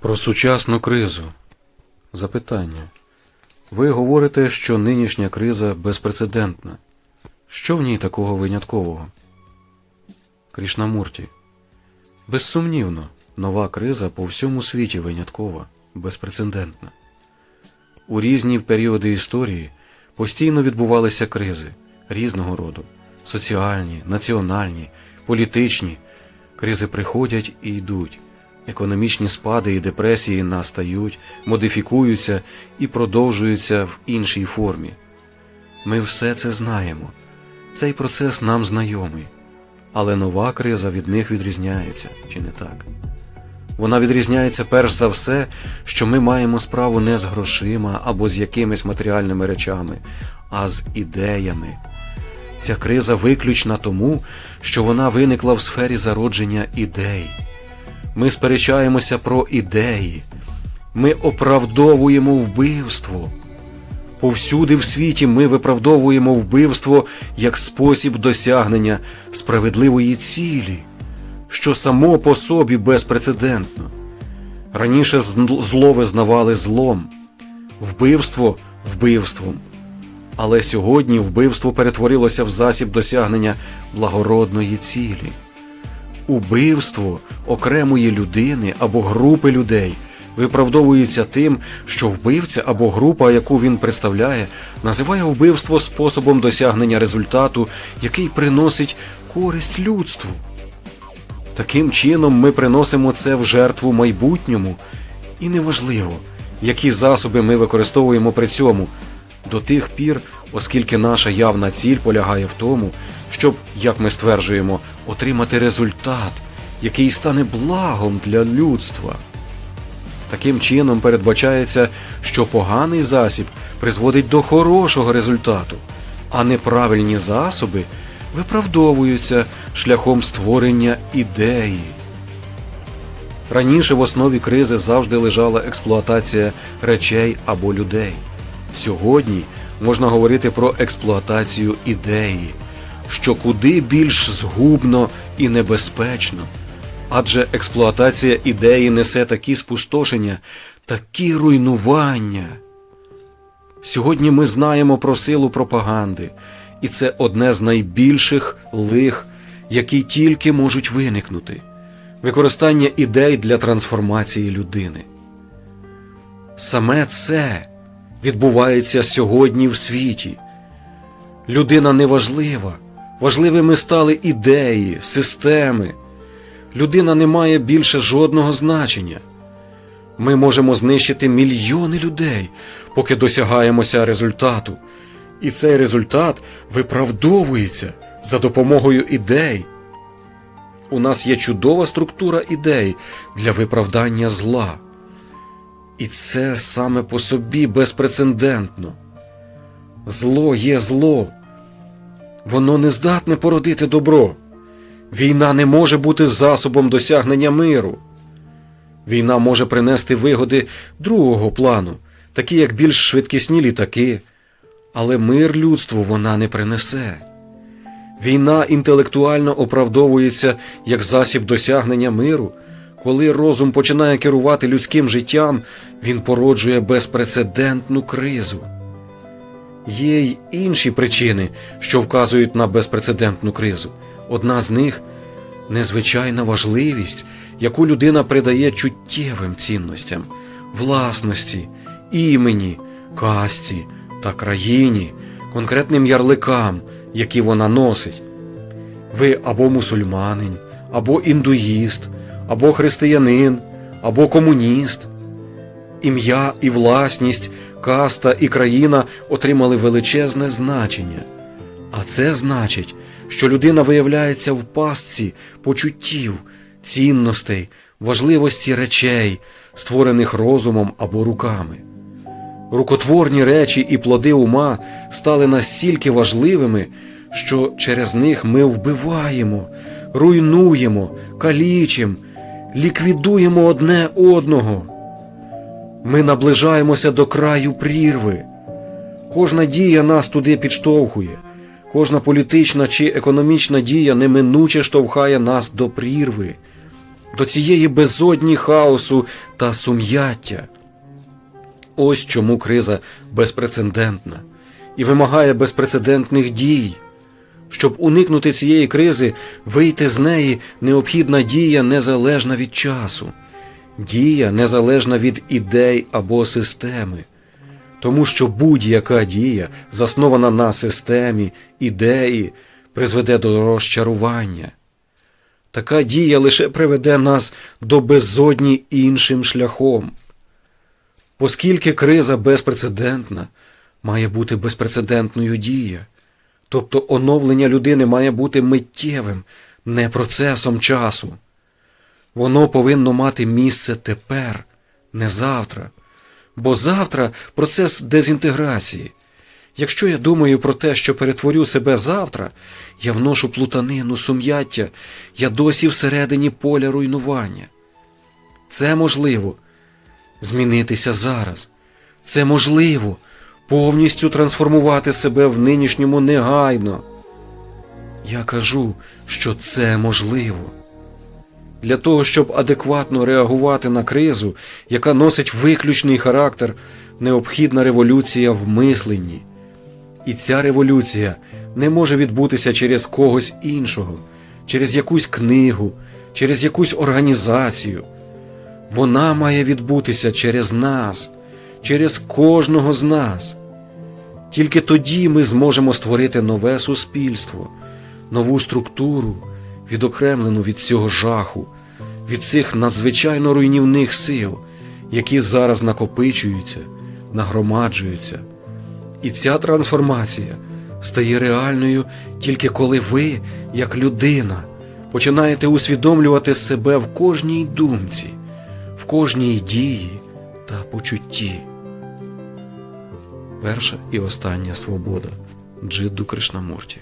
Про сучасну кризу. Запитання. Ви говорите, що нинішня криза безпрецедентна. Що в ній такого виняткового? Крішнамурті. Безсумнівно, нова криза по всьому світі виняткова, безпрецедентна. У різні періоди історії постійно відбувалися кризи різного роду соціальні, національні, політичні. Кризи приходять і йдуть. Економічні спади і депресії настають, модифікуються і продовжуються в іншій формі. Ми все це знаємо. Цей процес нам знайомий. Але нова криза від них відрізняється, чи не так? Вона відрізняється перш за все, що ми маємо справу не з грошима або з якимись матеріальними речами, а з ідеями. Ця криза виключна тому, що вона виникла в сфері зародження ідей. Ми сперечаємося про ідеї, ми оправдовуємо вбивство. Повсюди в світі ми виправдовуємо вбивство як спосіб досягнення справедливої цілі, що само по собі безпрецедентно. Раніше зло визнавали злом, вбивство вбивством. Але сьогодні вбивство перетворилося в засіб досягнення благородної цілі. Убивство окремої людини або групи людей виправдовується тим, що вбивця або група, яку він представляє, називає вбивство способом досягнення результату, який приносить користь людству. Таким чином ми приносимо це в жертву майбутньому, і неважливо, які засоби ми використовуємо при цьому, до тих пір, оскільки наша явна ціль полягає в тому, щоб, як ми стверджуємо, отримати результат, який стане благом для людства. Таким чином передбачається, що поганий засіб призводить до хорошого результату, а неправильні засоби виправдовуються шляхом створення ідеї. Раніше в основі кризи завжди лежала експлуатація речей або людей. Сьогодні можна говорити про експлуатацію ідеї, що куди більш згубно і небезпечно. Адже експлуатація ідеї несе такі спустошення, такі руйнування. Сьогодні ми знаємо про силу пропаганди, і це одне з найбільших лих, які тільки можуть виникнути використання ідей для трансформації людини. Саме це відбувається сьогодні в світі. Людина неважлива, важливими стали ідеї, системи. Людина не має більше жодного значення. Ми можемо знищити мільйони людей, поки досягаємося результату. І цей результат виправдовується за допомогою ідей. У нас є чудова структура ідей для виправдання зла. І це саме по собі безпрецедентно. Зло є зло. Воно не здатне породити добро. Війна не може бути засобом досягнення миру. Війна може принести вигоди другого плану, такі як більш швидкісні літаки, але мир людству вона не принесе. Війна інтелектуально оправдовується як засіб досягнення миру. Коли розум починає керувати людським життям, він породжує безпрецедентну кризу. Є й інші причини, що вказують на безпрецедентну кризу. Одна з них незвичайна важливість, яку людина придає чуттєвим цінностям, власності, імені, касті та країні, конкретним ярликам, які вона носить. Ви або мусульманин, або індуїст, або християнин, або комуніст. Ім'я і власність, каста і країна отримали величезне значення. А це значить, що людина виявляється в пастці почуттів, цінностей, важливості речей, створених розумом або руками. Рукотворні речі і плоди ума стали настільки важливими, що через них ми вбиваємо, руйнуємо, калічимо, ліквідуємо одне одного. Ми наближаємося до краю прірви. Кожна дія нас туди підштовхує. Кожна політична чи економічна дія неминуче штовхає нас до прірви. до цієї безодні хаосу та сум'яття. Ось чому криза безпрецедентна і вимагає безпрецедентних дій. Щоб уникнути цієї кризи, вийти з неї необхідна дія незалежна від часу, дія незалежна від ідей або системи. Тому що будь-яка дія, заснована на системі, ідеї, призведе до розчарування. Така дія лише приведе нас до безодні іншим шляхом. Оскільки криза безпрецедентна, має бути безпрецедентною дія. Тобто оновлення людини має бути миттєвим, не процесом часу. Воно повинно мати місце тепер, не завтра. Бо завтра процес дезінтеграції. Якщо я думаю про те, що перетворю себе завтра, я вношу плутанину, сум'яття, я досі всередині поля руйнування. Це можливо змінитися зараз. Це можливо повністю трансформувати себе в нинішньому негайно. Я кажу, що це можливо. Для того, щоб адекватно реагувати на кризу, яка носить виключний характер, необхідна революція в мисленні. І ця революція не може відбутися через когось іншого, через якусь книгу, через якусь організацію. Вона має відбутися через нас, через кожного з нас. Тільки тоді ми зможемо створити нове суспільство, нову структуру, відокремлену від цього жаху, від цих надзвичайно руйнівних сил, які зараз накопичуються, нагромаджуються. І ця трансформація стає реальною тільки коли ви, як людина, починаєте усвідомлювати себе в кожній думці, в кожній дії та почутті. Перша і остання свобода Джидду Кришнамурті.